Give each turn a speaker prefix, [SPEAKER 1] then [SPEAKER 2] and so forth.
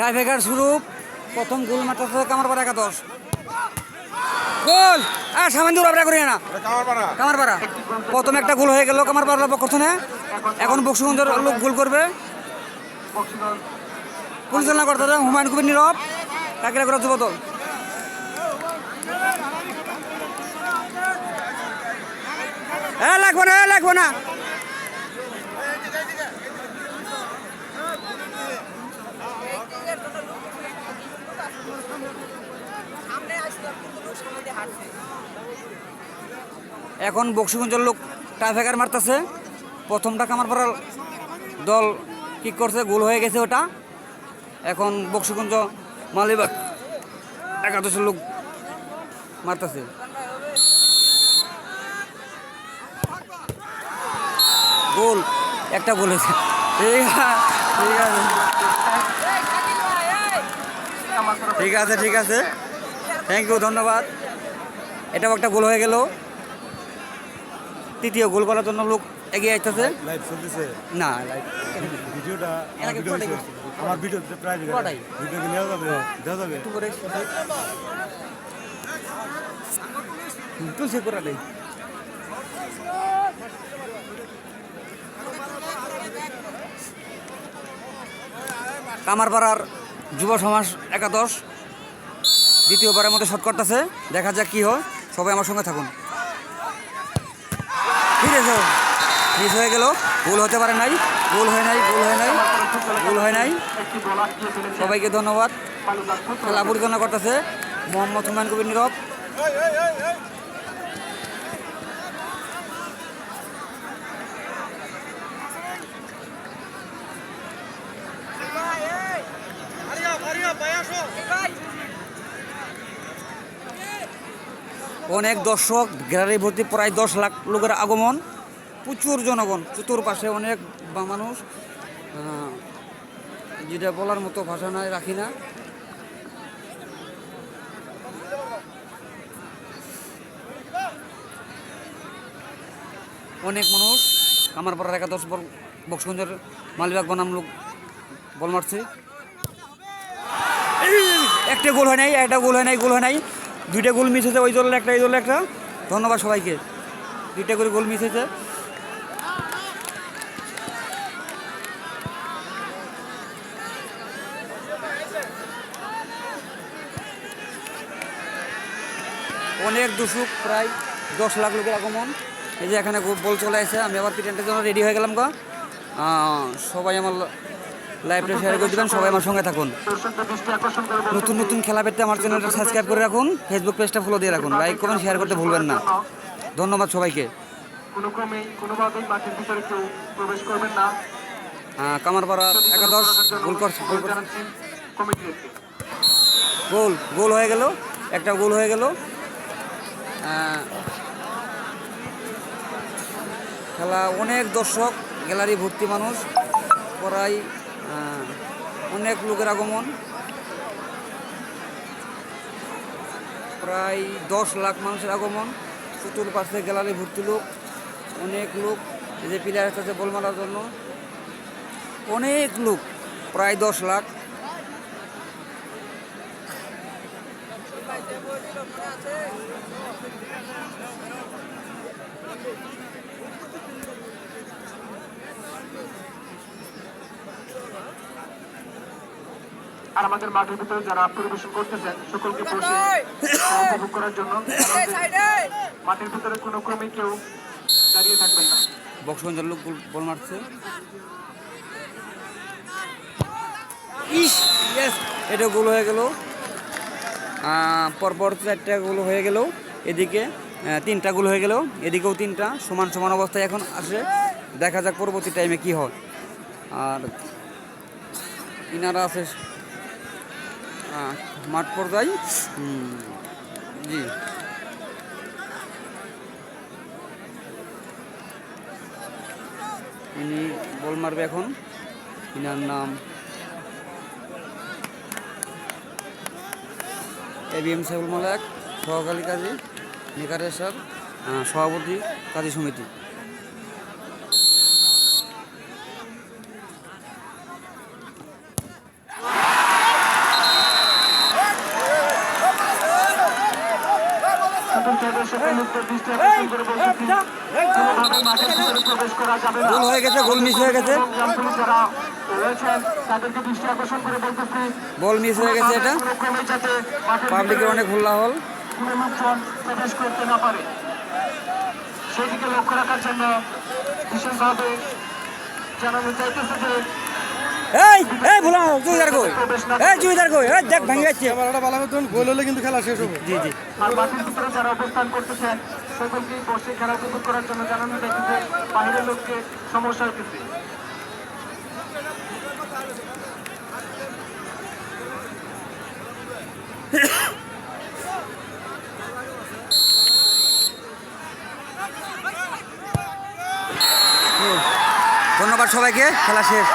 [SPEAKER 1] টাইফেকার শুরু প্রথম গোল মারতেছে কামারপাড়া একাদশ। গোল! আর সামান্য দূর করি না। কামারপাড়া। প্রথম একটা গোল হয়ে গেল কামারপাড়া পক্ষ থেকে এখন বক্সিগঞ্জের লোক গোল করবে। পরিচালনা করতে হবে হুমায়ুন কবির নীরব। কাকিরা করা যুবদল হ্যাঁ লাগবো না লাগবো না। এখন বক্সিগঞ্জের লোক টাইফেকার মারতেছে। প্রথমটা কামার পড়ার দল কিক করছে, গোল হয়ে গেছে ওটা। এখন বক্সিগঞ্জ মালিবাগ একাদশের লোক মারতেছে। গোল, একটা গোল হয়েছে। ঠিক আছে ঠিক আছে। ঠিক আছে থ্যাংক ইউ ধন্যবাদ। এটাও একটা গোল হয়ে গেল। তৃতীয় গোল করার জন্য লোক এগিয়ে আসতেছে
[SPEAKER 2] লাইভ চলতেছে।
[SPEAKER 1] না লাইভ
[SPEAKER 2] ভিডিওটা
[SPEAKER 1] এর আগে পুরোটাই করছি।
[SPEAKER 2] আমার ভিডিও প্রায়
[SPEAKER 1] পুরোটাই।
[SPEAKER 2] ভিডিও নেওয়া যাবে দেওয়া যাবে।
[SPEAKER 1] একটু করে তুলছে পুরা নেই। কামারপাড়ার যুব সমাজ একাদশ দ্বিতীয়বারের মধ্যে শট করতেছে। দেখা যাক কি হয়। সবাই আমার সঙ্গে থাকুন। ঠিক আছে। মিস হয়ে গেল। ভুল হতে পারে নাই। ভুল হয় নাই, ভুল হয় নাই, ভুল হয় নাই। সবাইকে ধন্যবাদ। খেলা পরিচালনা করতেছে মোহাম্মদ হুমায়ুন কবির নীরব। অনেক দর্শক গ্যালারি ভর্তি প্রায় দশ লাখ লোকের আগমন। প্রচুর জনগণ, চতুর্পাশে অনেক মানুষ। যেটা বলার মতো ভাষা নাই, রাখি না। অনেক মানুষ, আমার পাড়ার একাদশ বল বক্সগঞ্জের মালিবাগ বনাম লোক বল মারছে। একটা গোল হয় নাই, একটা গোল হয় নাই, গোল হয় নাই। দুইটা গোল মিস হয়েছে ওই দলের একটা, এই দলের একটা। ধন্যবাদ সবাইকে। দুইটা করে গোল মিস হয়েছে। অনেক দর্শক প্রায় দশ লাখ লোকের আগমন। এই যে এখানে বল চলে আসে, আমি আবার ক্রিকেটের জন্য রেডি হয়ে গেলাম গো। সবাই আমার লাইভটা শেয়ার করে দেবেন সবাই আমার সঙ্গে থাকুন। নতুন নতুন খেলা পেতে আমার চ্যানেলটা সাবস্ক্রাইব করে রাখুন ফেসবুক পেজটা ফলো দিয়ে রাখুন। লাইক করুন শেয়ার করতে ভুলবেন না। ধন্যবাদ সবাইকে। আহ, একাদশ গোল গোল গোল হয়ে গেল একটা গোল হয়ে গেল। খেলা অনেক দর্শক গ্যালারি ভর্তি মানুষ আহ, অনেক লোকের আগমন। প্রায় দশ লাখ মানুষের আগমন। চতুর্পাশে গ্যালারি ভর্তি লোক, অনেক লোক, এই যে প্লেয়ার আছে বল মারার জন্য। অনেক লোক, প্রায় দশ লাখ।
[SPEAKER 3] আর আমাদের মাঠের ভিতরে যারা পরিবেশন করতেছেন সকলকে বসে উপভোগ করার জন্য মাঠের ভিতরে কোনো ক্রমেই কেউ দাঁড়িয়ে থাকবেন না।
[SPEAKER 1] বক্সগঞ্জের লোক বল মারছে। ইস ইয়েস এটা গোল হয়ে গেল। পরপর চারটা গোল হয়ে গেল। এদিকে তিনটা গোল হয়ে গেল। এদিকেও তিনটা সমান সমান অবস্থায় এখন আসে। দেখা যাক পরবর্তী টাইমে কি হয়। আর ইনারা আছে মাঠ পর্যায়ে জি। ইনি বল মারবে এখন। ইনার নাম এ বি এম সাইবুল মালাক সহকালী কাজী নিকারেশ্বর সভাপতি, কাজী সমিতি। ভুল হয়ে গেছে গোল মিস হয়ে গেছে। বল মিস হয়ে গেছে এটা। পাবলিকের অনেক হুল্লা হল
[SPEAKER 3] প্রবেশ করতে না পারে সেদিকে লক্ষ্য রাখার জন্য বিশেষভাবে জানানো চাইতেছে যে
[SPEAKER 1] এই এই ভুলা কই? এই কই? এই দেখ ভেঙে যাচ্ছে।
[SPEAKER 2] ভালো মতন গোল হলে কিন্তু খেলা শেষ হবে।
[SPEAKER 1] জি জি।
[SPEAKER 3] আর ভিতরে যারা অবস্থান করতেছেন সকলকে বসে খেলা উপভোগ করার জন্য জানানো বাইরের লোককে সমস্যা হইতেছে
[SPEAKER 1] ধন্যবাদ সবাইকে খেলা শেষ।